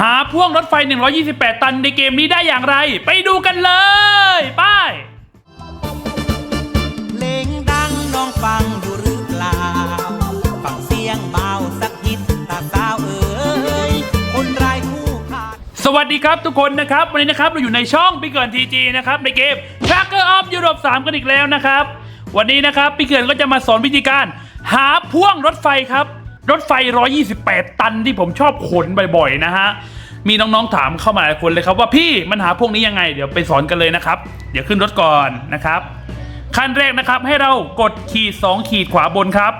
หาพ่วงรถไฟ 128 ตันในเกมนี้ได้อย่างไร ไปดูกันเลยไป้ายเพลงดังน้องฟังอยู่หรือเปล่า ฟังเสียงเบาสักนิดตาสาวเอ๋ยคนไรายคู่ขาด สวัสดีครับทุกคนนะครับ วันนี้นะครับเราอยู่ในช่องปีเกินทีจีนะครับในเกม Tracker of Europe 3 กันอีกแล้วนะครับ วันนี้นะครับปีเกินก็จะมาสอนวิธีการ หาพ่วงรถไฟครับ รถไฟ 128 ตันที่ผมชอบขนบ่อยๆนะฮะ มีน้องๆถามเข้ามาหลายคนเลยครับว่าพี่มันหาพวกนี้ยังไง เดี๋ยวไปสอนกันเลยนะครับ เดี๋ยวขึ้นรถก่อนนะครับ ขั้นแรกนะครับให้เรากดขีด 2 ขีดขวาบนครับ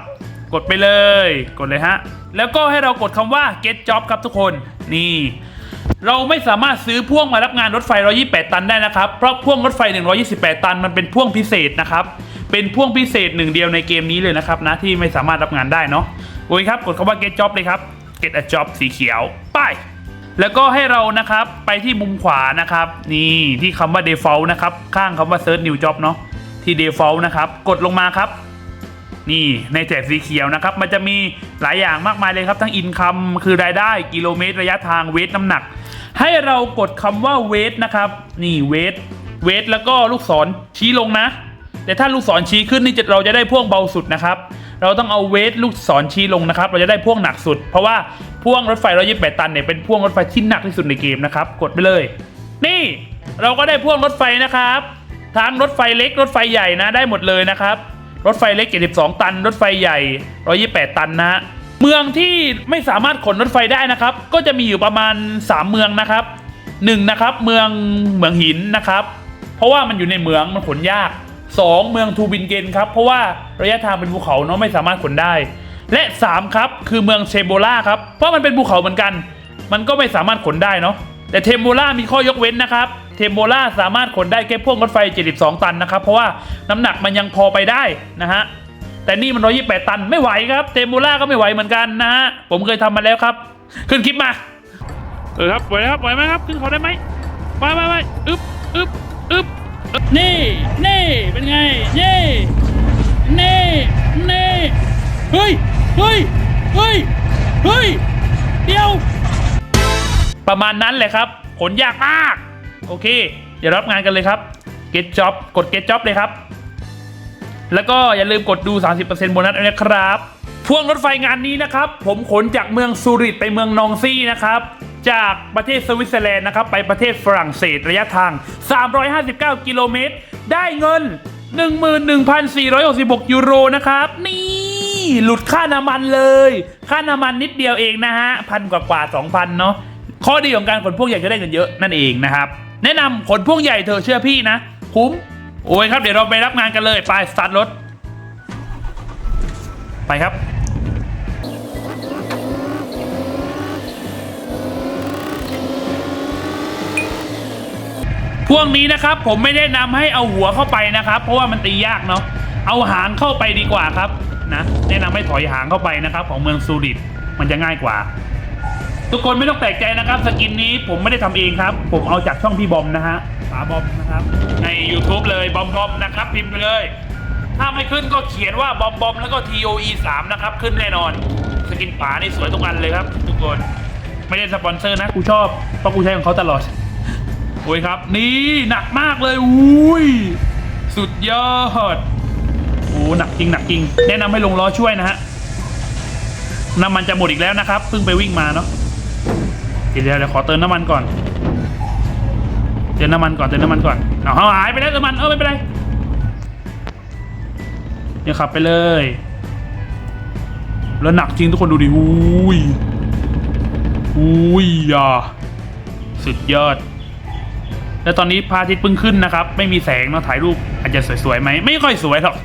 กดไปเลย กดเลยฮะ แล้วก็ให้เรากดคำว่า get job ครับทุกคน นี่เราไม่สามารถซื้อพ่วงมารับงานรถไฟ 128 ตันได้นะครับ เพราะพ่วงรถไฟ 128 ตันมันเป็นพ่วงพิเศษนะครับ เป็นพ่วงพิเศษหนึ่งเดียวในเกมนี้เลยนะครับนะที่ไม่สามารถรับงานได้เนาะ โอเคครับกดคำว่า get job เลยครับ get a job สีเขียวไปแล้วก็ให้เรานะครับไปที่มุมขวานะครับ นี่ที่คำว่า default นะครับ ข้างคำว่า search new job เนาะที่ default นะครับ กดลงมาครับ นี่ในแถบสีเขียวนะครับ มันจะมีหลายอย่างมากมายเลยครับ ทั้งอินคัมคือรายได้กิโลเมตรระยะทางเวทน้ำหนัก ให้เรากดคำว่าเวทนะครับ นี่เวทเวทแล้วก็ลูกศรชี้ลงนะ แต่ถ้าลูกศรชี้ขึ้นนี่เราจะได้พ่วงเบาสุดนะครับ เราต้องเอาเวทลูกศรชี้ลงนะครับ เราจะได้พ่วงหนักสุด เพราะว่าพ่วงรถไฟ128ตันเนี่ยเป็นพ่วงรถไฟที่หนักที่สุดในเกมนะครับ กดไปเลย นี่เราก็ได้พ่วงรถไฟนะครับทั้งรถไฟเล็กรถไฟใหญ่นะได้หมดเลยนะครับ รถไฟเล็ก 72 ตัน รถไฟใหญ่ 128 ตันนะเมืองที่ไม่สามารถขนรถไฟได้นะครับ ก็จะมีอยู่ประมาณ 3 เมืองนะครับหนึ่งนะครับเมืองเหมืองหินนะครับ เพราะว่ามันอยู่ในเมืองมันขนยาก 2 เมืองทูบินเกนครับ เพราะว่าระยะทางเป็นภูเขาเนาะไม่สามารถขนได้ และ 3 ครับ คือเมืองเชโบล่าครับ เพราะมันเป็นภูเขาเหมือนกัน มันก็ไม่สามารถขนได้เนาะแต่เทมโบล่ามีข้อยกเว้นนะครับเทมโบล่าสามารถขนได้แค่พวกรถไฟ 72 ตันนะครับ เพราะว่าน้ำหนักมันยังพอไปได้นะฮะแต่นี่มัน 128 ตันไม่ไหวครับเทมโบล่าก็ไม่ไหวเหมือนกันนะฮะผมเคยทำมาแล้วครับ ขึ้นคลิปมาเออครับไหวไหมครับไหวไหมครับขึ้นเขาได้ไหมไปไปไปอึบอึ๊บอึ๊บอึ๊บ นี่นี่เป็นไงนี่นี่นี่เฮ้ยเฮ้ยเฮ้ยเฮ้ยเดี๋ยว ประมาณนั้นแหละครับ ผลยากมาก โอเค เดี๋ยวรับงานกันเลยครับ get job กด get job เลยครับ แล้วก็อย่าลืมกดดู 30%โบนัสด้วยนะครับพ่วงรถไฟงานนี้นะครับ ผมขนจากเมืองซูริตไปเมืองนองซี่นะครับ จากประเทศสวิตเซอร์แลนด์นะครับ ไปประเทศฝรั่งเศสระยะทาง 359 กิโลเมตร ได้เงิน 11,466 ยูโรนะครับ นี่ หลุดค่าน้ำมันเลย ค่าน้ำมันนิดเดียวเองนะฮะ พันกว่ากว่าสองพันเนาะข้อดีของการขนพ่วงใหญ่จะได้เงินเยอะนั่นเองนะครับ แนะนำขนพ่วงใหญ่เธอเชื่อพี่นะคุ้มโอ้ยครับเดี๋ยวเราไปรับงานกันเลยไปสตาร์ทรถไปครับ พวกนี้นะครับผมไม่แนะนำให้เอาหัวเข้าไปนะครับ เพราะว่ามันตียากเนาะเอาหางเข้าไปดีกว่าครับนะแนะนำให้ถอยหางเข้าไปนะครับ ของเมืองซูริตมันจะง่ายกว่า ทุกคนไม่ต้องแปลกใจนะครับ สกินนี้ผมไม่ได้ทำเองครับ ผมเอาจากช่องพี่บอมนะฮะป๋าบอมนะครับ ใน YouTube เลยบอมบอมนะครับพิมพ์ไปเลย ถ้าไม่ขึ้นก็เขียนว่าบอมบอมแล้วก็ TOE 3นะครับขึ้นแน่นอน สกินป๋านี่สวยทุกอันเลยครับ ทุกคนไม่ได้สปอนเซอร์นะกูชอบเพราะกูใช้ของเขาตลอด โอ้ยครับนี่หนักมากเลยอุ้ยสุดยอดโอ้หนักจริงหนักจริง แนะนำให้ลงล้อช่วยนะฮะน้ำมันจะหมดอีกแล้วนะครับเพิ่งไปวิ่งมาเนาะเดี๋ยวเดี๋ยวขอเติมน้ำมันก่อนเติมน้ำมันก่อนเติมน้ำมันก่อนเอาหายไปแล้วน้ำมันเออไม่เป็นไรเดี๋ยวขับไปเลย แล้วหนักจริงทุกคนดูดิอุ้ยอุ้ยอะสุดยอด แล้วตอนนี้พระอาทิตย์เพิ่งขึ้นนะครับ ไม่มีแสงเนาะถ่ายรูปอาจจะสวยๆไหมไม่ค่อยสวยหรอก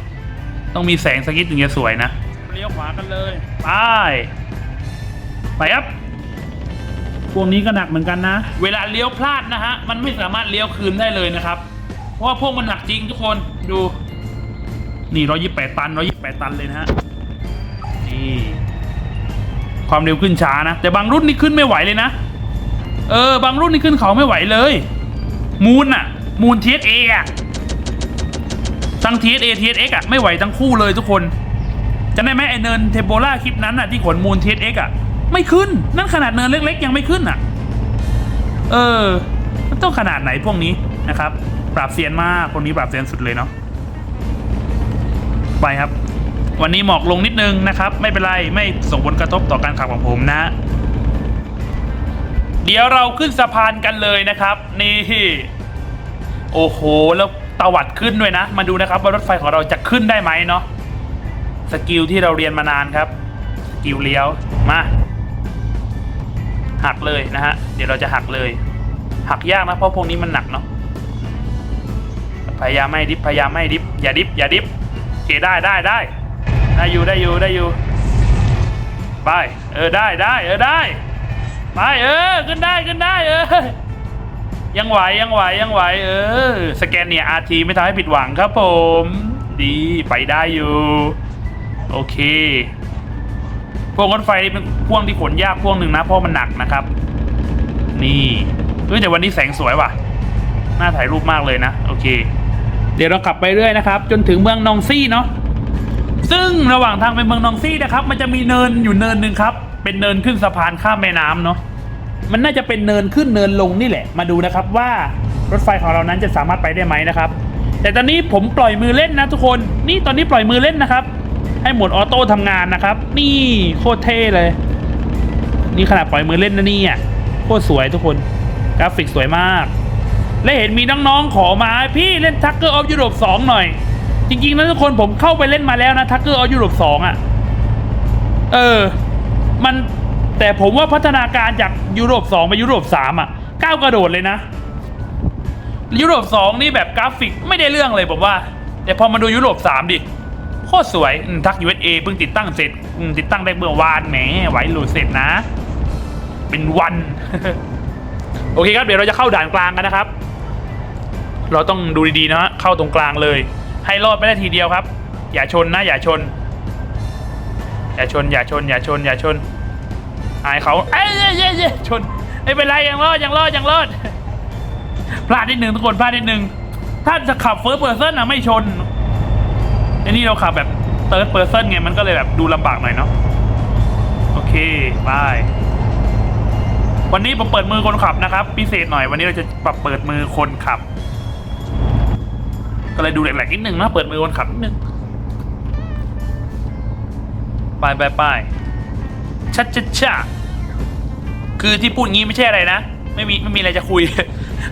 ต้องมีแสงสักนิดถึงจะสวยนะเลี้ยวขวากันเลยไปไปครับพวกนี้ก็หนักเหมือนกันนะ เวลาเลี้ยวพลาดนะฮะ มันไม่สามารถเลี้ยวคืนได้เลยนะครับ เพราะว่าพวกมันหนักจริงทุกคนดู นี่ร้อยยี่แปดตันร้อยยี่แปดตันเลยนะฮะ นี่ ความเร็วขึ้นช้านะ แต่บางรุ่นนี่ขึ้นไม่ไหวเลยนะ เออ บางรุ่นนี่ขึ้นเขาไม่ไหวเลย มูนอะมูนทีเอสเออะทั้งทีเอเทีเอ็กอะไม่ไหวทั้งคู่เลยทุกคนจะได้ไหมไอเนินเทโบล่าคลิปนั้นอะที่ขนมูนทีเอ็กอะไม่ขึ้น นั่นขนาดเนินเล็ก ๆ ยังไม่ขึ้นอะเออ มันต้องขนาดไหนพวกนี้นะครับ ปราบเซียนมากคนนี้ปราบเซียนสุดเลยเนาะไปครับ วันนี้หมอกลงนิดนึงนะครับ ไม่เป็นไรไม่ส่งผลกระทบต่อการขับของผมนะ เดี๋ยวเราขึ้นสะพานกันเลยนะครับ นี่ โอ้โห แล้วตวัดขึ้นด้วยนะ มาดูนะครับว่ารถไฟของเราจะขึ้นได้ไหมเนาะสกิลที่เราเรียนมานานครับ สกิลเลี้ยวมาหักเลยนะฮะ เดี๋ยวเราจะหักเลย หักยากนะเพราะพวกนี้มันหนักเนาะพยายามไม่ดิฟพยายามไม่ดิฟอย่าดิฟอย่าดิฟโอเคได้ได้ได้ได้อยู่ได้อยู่ได้อยู่ไปเออได้ได้เออได้ไปเออขึ้นได้ขึ้นได้เออ ยังไหวยังไหวยังไหวเออ สแกนเนี่ยอาทีไม่ทำให้ผิดหวังครับผม ดีไปได้อยู่ โอเค พวกรถไฟนี่เป็นพ่วงที่ขนยากพ่วงหนึ่งนะเพราะมันหนักนะครับ นี่เฮ้ยแต่วันนี้แสงสวยว่ะ น่าถ่ายรูปมากเลยนะ โอเค เดี๋ยวเราขับไปเรื่อยนะครับ จนถึงเมืองนองซี่เนาะซึ่งระหว่างทางไปเมืองนองซี่นะครับ มันจะมีเนินอยู่เนินหนึ่งครับ เป็นเนินขึ้นสะพานข้ามแม่น้ำเนาะ มันน่าจะเป็นเนินขึ้นเนินลงนี่แหละ มาดูนะครับว่ารถไฟของเรานั้นจะสามารถไปได้ไหมนะครับ แต่ตอนนี้ผมปล่อยมือเล่นนะทุกคน นี่ตอนนี้ปล่อยมือเล่นนะครับ ให้หมดออโต้ทำงานนะครับ นี่โคตรเท่เลย นี่ขนาดปล่อยมือเล่นนะนี่อะโคตรสวยทุกคน กราฟิกสวยมาก และเห็นมีน้องๆขอมาพี่เล่นทักเกอร์ออฟยุโรป2หน่อย จริงๆนะทุกคนผมเข้าไปเล่นมาแล้วนะทักเกอร์ออฟยุโรป2อะ เออ มัน แต่ผมว่าพัฒนาการจากยุโรป 2 ไปยุโรป 3 อะก้าวกระโดดเลยนะ ยุโรป 2 นี่แบบกราฟิกไม่ได้เรื่องเลยผมว่า แต่พอมาดูยุโรป 3 ดิโคตรสวยทัก USA เพิ่งติดตั้งเสร็จติดตั้งได้เมื่อวานแหมไหวหลุดเสร็จนะ เป็นวันโอเคครับเดี๋ยวเราจะเข้าด่านกลางกันนะครับ เราต้องดูดีๆนะฮะเข้าตรงกลางเลย ให้รอดไม่ได้ทีเดียวครับ อย่าชนนะ อย่าชน อย่าชน อย่าชน อย่าชน อย่าชน อายเขาเอ้ยเย้เย้เย้ชนไม่เป็นไรยังรอดยังรอดยังรอดพลาดนิดหนึ่งทุกคนพลาดนิดหนึ่งถ้าจะขับเฟิร์สเพอร์เซนอะไม่ชนอันนี้เราขับแบบเติร์ดเพอร์เซนไงมันก็เลยแบบดูลำบากหน่อยเนาะโอเคบายวันนี้ผมเปิดมือคนขับนะครับ พิเศษหน่อยวันนี้เราจะปรับเปิดมือคนขับ ก็เลยดูแหลกๆนิดนึงนะเปิดมือคนขับนิดนึงไปไปไป ชัดชัดชะคือที่พูดงี้ไม่ใช่อะไรนะ ไม่มีไม่มีอะไรจะคุย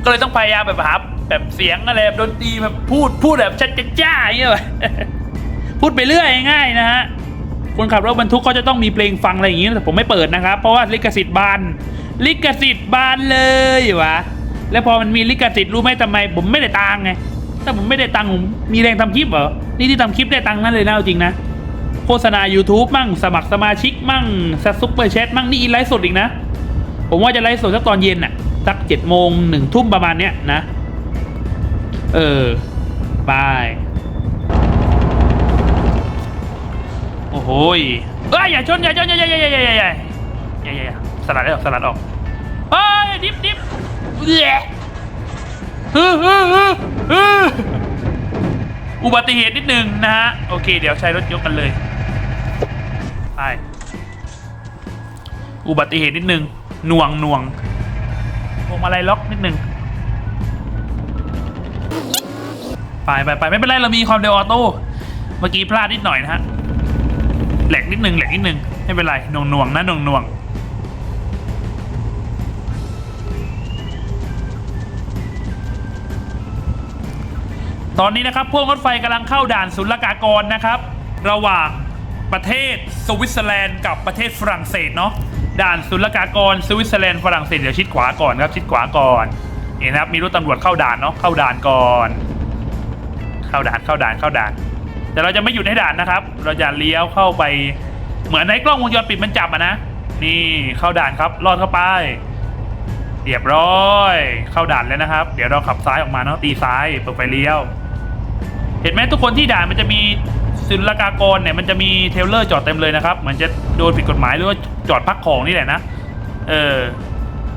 ก็เลยต้องพยายามแบบหาแบบเสียงอะไรแบบดนตรีแบบพูดพูดแบบชัดชัดจ้าอย่างเงี้ยพูดไปเรื่อยง่ายนะฮะคนขับรถบรรทุกเขาจะต้องมีเพลงฟังอะไรอย่างงี้แต่ผมไม่เปิดนะครับ เพราะว่าลิขสิทธิ์บานลิขสิทธิ์บานเลยวะแล้วพอมันมีลิขสิทธิ์รู้ไหมทำไม ผมไม่ได้ตังค์ไงถ้าผมไม่ได้ตังค์ผมมีแรงทำคลิปเหรอนี่ที่ทำคลิปได้ตังค์นั่นเลยนะจริงนะโฆษณา YouTube มั่งสมัครสมาชิก มั่งซัซุปเปอร์แชทมั่งนี่ไลฟ์สดอีกนะ ผมว่าจะไลฟ์สดสักตอนเย็นน่ะ สักเจ็ดโมงหนึ่งทุ่มประมาณเนี้ยนะ เออ บาย โอ้โหเอ้ยอย่าชนอย่าชนอย่าอย่าอย่าอย่าอย่าอย่าอย่าอย่าอย่าสลัดออกสลัดออกเฮ้ยดิฟดิฟเย้ฮึฮึฮึฮึอุบัติเหตุนิดนึงนะฮะ โอเค เดี๋ยวใช้รถยกกันเลย ไป อุบัติเหตุนิดนึงหน่วงหน่วงพวงมาลัยล็อกนิดนึงไปไปไปไม่เป็นไรเรามีความเร็วออโต้เมื่อกี้พลาดนิดหน่อยนะฮะแหลกนิดนึงแหลกนิดนึงไม่เป็นไรหน่วงหน่วงนะหน่วงหน่วงตอนนี้นะครับพวกรถไฟกำลังเข้าด่านศุลกากรนะครับ ระหว่างประเทศสวิตเซอร์แลนด์กับประเทศฝรั่งเศสเนาะ ด่านศุลกากรสวิตเซอร์แลนด์ฝรั่งเศสเดี๋ยวชิดขวาก่อนครับ ชิดขวาก่อนนี่นะครับ มีรถตำรวจเข้าด่านเนาะเข้าด่านก่อน เข้าด่านเข้าด่านเข้าด่าน แต่เราจะไม่หยุดให้ด่านนะครับ เราจะเลี้ยวเข้าไป เหมือนในกล้องวงจรปิดมันจับอะนะนี่เข้าด่านครับลอดเข้าไปเรียบร้อย เข้าด่านแล้วนะครับ เดี๋ยวเราขับซ้ายออกมาเนาะตีซ้ายเปิดไฟเลี้ยว เห็นไหมทุกคนที่ด่านมันจะมี ศุลกากรเนี่ยมันจะมีเทเลอร์จอดเต็มเลยนะครับเหมือนจะโดนผิดกฎหมายหรือว่าจอดพักของนี่แหละนะเออ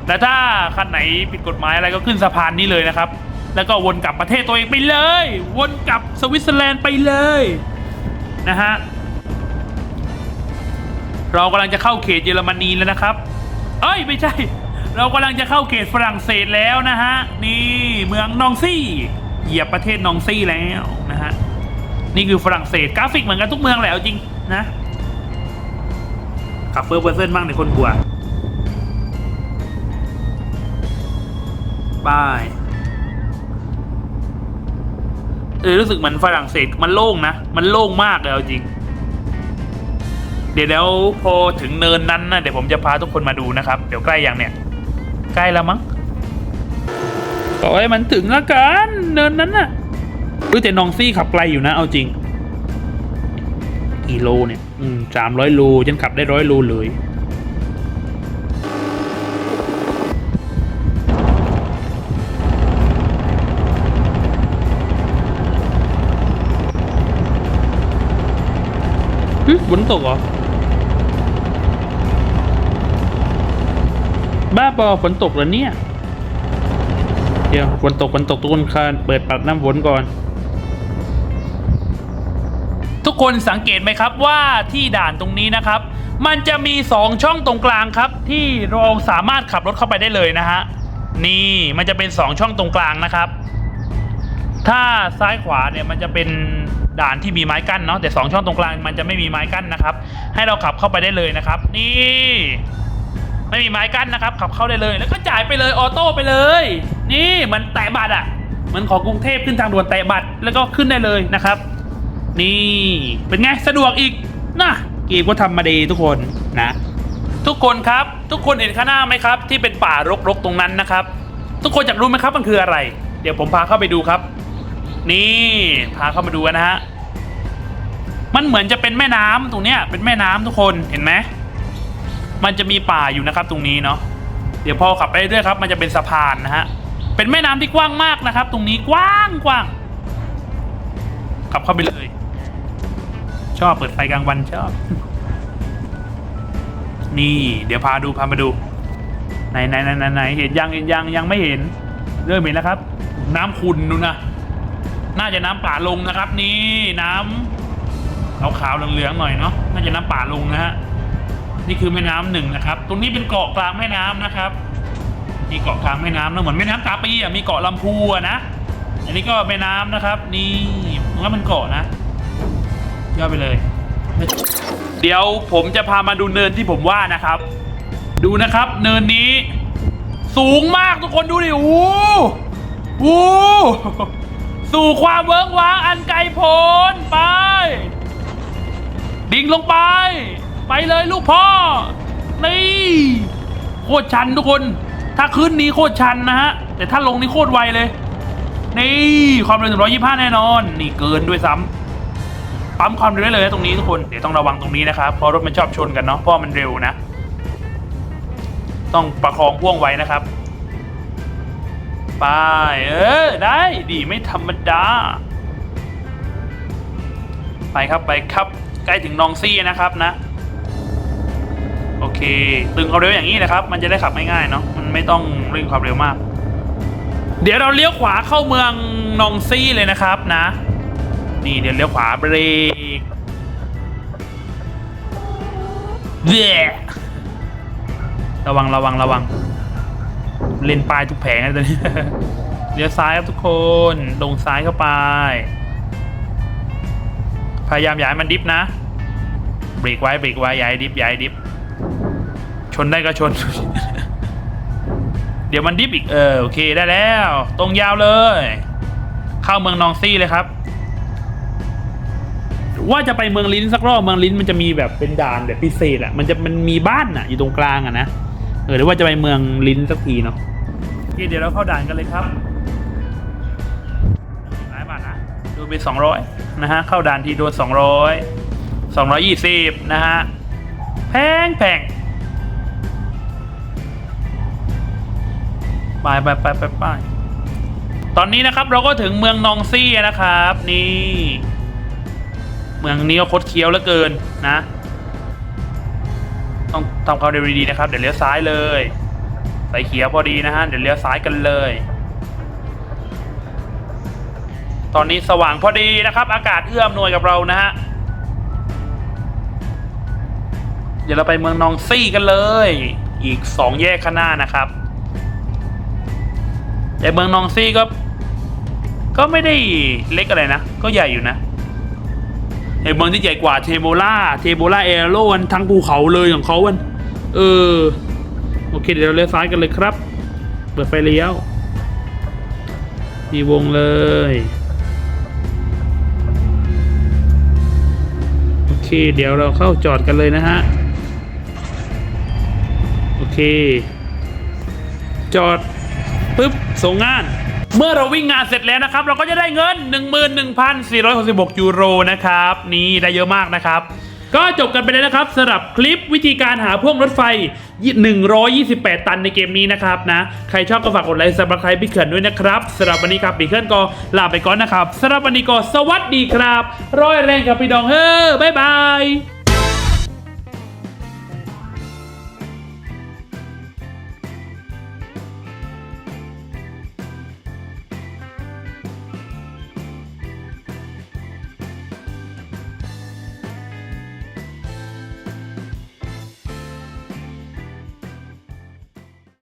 แต่ถ้าคันไหนผิดกฎหมายอะไรก็ขึ้นสะพานนี้เลยนะครับ แล้วก็วนกลับประเทศตัวเองไปเลย วนกลับสวิตเซอร์แลนด์ไปเลยนะฮะเรากำลังจะเข้าเขตเยอรมนีแล้วนะครับ เอ้ยไม่ใช่ เรากำลังจะเข้าเขตฝรั่งเศสแล้วนะฮะ นี่เมืองนองซี่ เหยียบประเทศนองซี่แล้วนะฮะ นี่คือฝรั่งเศสกราฟิกเหมือนกันทุกเมืองแหละจริงนะขับเฟอร์เปอร์เซนต์บ้างในคนกลัวบายเออรู้สึกเหมือนฝรั่งเศสมันโล่งนะ มันโล่งมากเลยเอาจริง เดี๋ยวแล้วพอถึงเนินนั้นนะเดี๋ยวผมจะพาทุกคนมาดูนะครับ เดี๋ยวใกล้ยังเนี่ย ใกล้แล้วมั้งก็ให้มันถึงละกัน เนินนั้นน่ะ รู้แต่นองซี่ขับไกลอยู่นะ เอาจริงกี่โลเนี่ย อืมสามร้อยโลฉันขับได้ร้อยโลเลยหึฝนตกเหรอ บ้าบอฝนตกเหรอเนี่ย เดี๋ยวฝนตกฝนตกทุกคนคานเปิดปรับน้ำฝนก่อน ทุกคนสังเกตไหมครับว่าที่ด่านตรงนี้นะครับ มันจะมีสองช่องตรงกลางครับ ที่เราสามารถขับรถเข้าไปได้เลยนะฮะนี่มันจะเป็นสองช่องตรงกลางนะครับ ถ้าซ้ายขวาเนี่ยมันจะเป็นด่านที่มีไม้กั้นเนาะแต่สองช่องตรงกลางมันจะไม่มีไม้กั้นนะครับ ให้เราขับเข้าไปได้เลยนะครับ นี่ไม่มีไม้กั้นนะครับ ขับเข้าได้เลย แล้วก็จ่ายไปเลยออโต้ไปเลย นี่มันแตะบัตรอะเหมันของกรุงเทพขึ้นทางด่วนแตะบัตรแล้วก็ขึ้นได้เลยนะครับ นี่ เป็นไงสะดวกอีกนะเกมก็ทำมาดีทุกคนนะ ทุกคนครับทุกคนเห็นข้างหน้าไหมครับ ที่เป็นป่ารกๆตรงนั้นนะครับ ทุกคนอยากรู้ไหมครับมันคืออะไร เดี๋ยวผมพาเข้าไปดูครับ นี่พาเข้ามาดูกันนะฮะมันเหมือนจะเป็นแม่น้ำตรงเนี้ยเป็นแม่น้ำทุกคนเห็นไหมมันจะมีป่าอยู่นะครับตรงนี้เนาะเดี๋ยวพอขับไปเรื่อยครับ มันจะเป็นสะพานนะฮะเป็นแม่น้ำที่กว้างมากนะครับ ตรงนี้กว้างกว้างขับเข้าไปเลย ชอบเปิดไฟกลางวันชอบ นี่เดี๋ยวพาดูพามาดูไหนไหนไหนไหนไหนเห็นยังเห็นยังยังไม่เห็น เริ่มเห็นแล้วครับ น้ำขุ่นนู่นนะน่าจะน้ำป่าลงนะครับ นี่น้ำขาวๆเหลืองๆหน่อยเนาะน่าจะน้ำป่าลงนะฮะนี่คือแม่น้ำหนึ่งนะครับ ตรงนี้เป็นเกาะกลางแม่น้ำนะครับนี่เกาะกลางแม่น้ำนะเหมือนแม่น้ำตาปีอะมีเกาะลำพูอะนะอันนี้ก็แม่น้ำนะครับ นี่มันก็เป็นเกาะนะ ยอดไปเลย เดี๋ยวผมจะพามาดูเนินที่ผมว่านะครับ ดูนะครับ เนินนี้ สูงมากทุกคนดูดิโอ้โหโอ้สู่ความเวิ้งว้างอันไกลโพ้นไป ดิ่งลงไป ไปเลยลูกพ่อ นี่โคตรชันทุกคน ถ้าขึ้นนี้โคตรชันนะฮะ แต่ถ้าลงนี่โคตรไวเลย นี่ความเร็ว125 แน่นอน นี่เกินด้วยซ้ำ ปั๊มความเร็วได้เลยนะตรงนี้ทุกคน เดี๋ยวต้องระวังตรงนี้นะครับ เพราะรถมันชอบชนกันเนาะ เพราะมันเร็วนะ ต้องประคองพ่วงไว้นะครับ ไป เออ ได้ ดีไม่ธรรมดา ไปครับ ไปครับ ใกล้ถึงนองซี่นะครับนะ โอเค ตึงความเร็วอย่างนี้นะครับ มันจะได้ขับง่ายๆเนาะ มันไม่ต้องเร่งความเร็วมาก เดี๋ยวเราเลี้ยวขวาเข้าเมืองนองซี่เลยนะครับนะ นี่เดี๋ยวเลี้ยวขวาเบรกเย้ระวังระวังระวัง เล่นปลายทุกแผงนะตอนนี้เลี้ยวซ้ายครับทุกคนลงซ้ายเข้าไป พยายามย่าให้มันดิฟนะ เบรกไว้เบรกไว้ย่าให้ดิฟย่าให้ดิฟชนได้ก็ชน เดี๋ยวมันดิฟอีกเออโอเคได้แล้ว ตรงยาวเลย เข้าเมืองนองซี่เลยครับ ว่าจะไปเมืองลิ้นสักรอบเมืองลิ้นมันจะมีแบบเป็นด่านแบบพิเศษอะมันจะมันมีบ้านอะอยู่ตรงกลางอะนะเออหรือว่าจะไปเมืองลิ้นสักทีเนาะโอเคเดี๋ยวเราเข้าด่านกันเลยครับหลายบาทนะดูไปสองร้อยนะฮะเข้าด่านทีโดนสองร้อยสองร้อยยี่สิบนะฮะแพงแพงไปไปไปไปไปตอนนี้นะครับเราก็ถึงเมืองนองซี่นะครับ นี่ เมืองนี้ก็คดเคี้ยวเหลือเกินนะ ต้องทำความเร็วดีๆนะครับ เดี๋ยวเลี้ยวซ้ายเลยไฟเขียวพอดีนะฮะ เดี๋ยวเลี้ยวซ้ายกันเลย ตอนนี้สว่างพอดีนะครับ อากาศเอื้อมหน่วยกับเรานะฮะ เดี๋ยวเราไปเมืองนองซี่กันเลย อีกสองแยกข้างหน้านะครับ แต่เมืองนองซี่ก็ ก็ไม่ได้เล็กอะไรนะ ก็ใหญ่อยู่นะ ไอเมืองที่ใหญ่กว่าเทโบล่าเทโบล่าเอโรวันทั้งภูเขาเลยของเขาวันเออ โอเค เดี๋ยวเราเลี้ยวซ้ายกันเลยครับ เปิดไฟเลี้ยวมีวงเลย โอเค เดี๋ยวเราเข้าจอดกันเลยนะฮะ โอเค จอดปุ๊บส่งงาน เมื่อเราวิ่งงานเสร็จแล้วนะครับ เราก็จะได้เงิน 11,466 ยูโรนะครับ นี่ได้เยอะมากนะครับ ก็จบกันไปเลยนะครับสำหรับคลิปวิธีการหาพ่วงรถไฟ 128 ตันในเกมนี้นะครับนะ ใครชอบก็ฝากกดไลค์ซับสไครป์พี่เขินด้วยนะครับสำหรับวันนี้ครับพี่เขินก็ลาไปก่อนนะครับสำหรับวันนี้ก็สวัสดีครับร้อยแรงกับพี่ดองเฮ้อบ๊ายบาย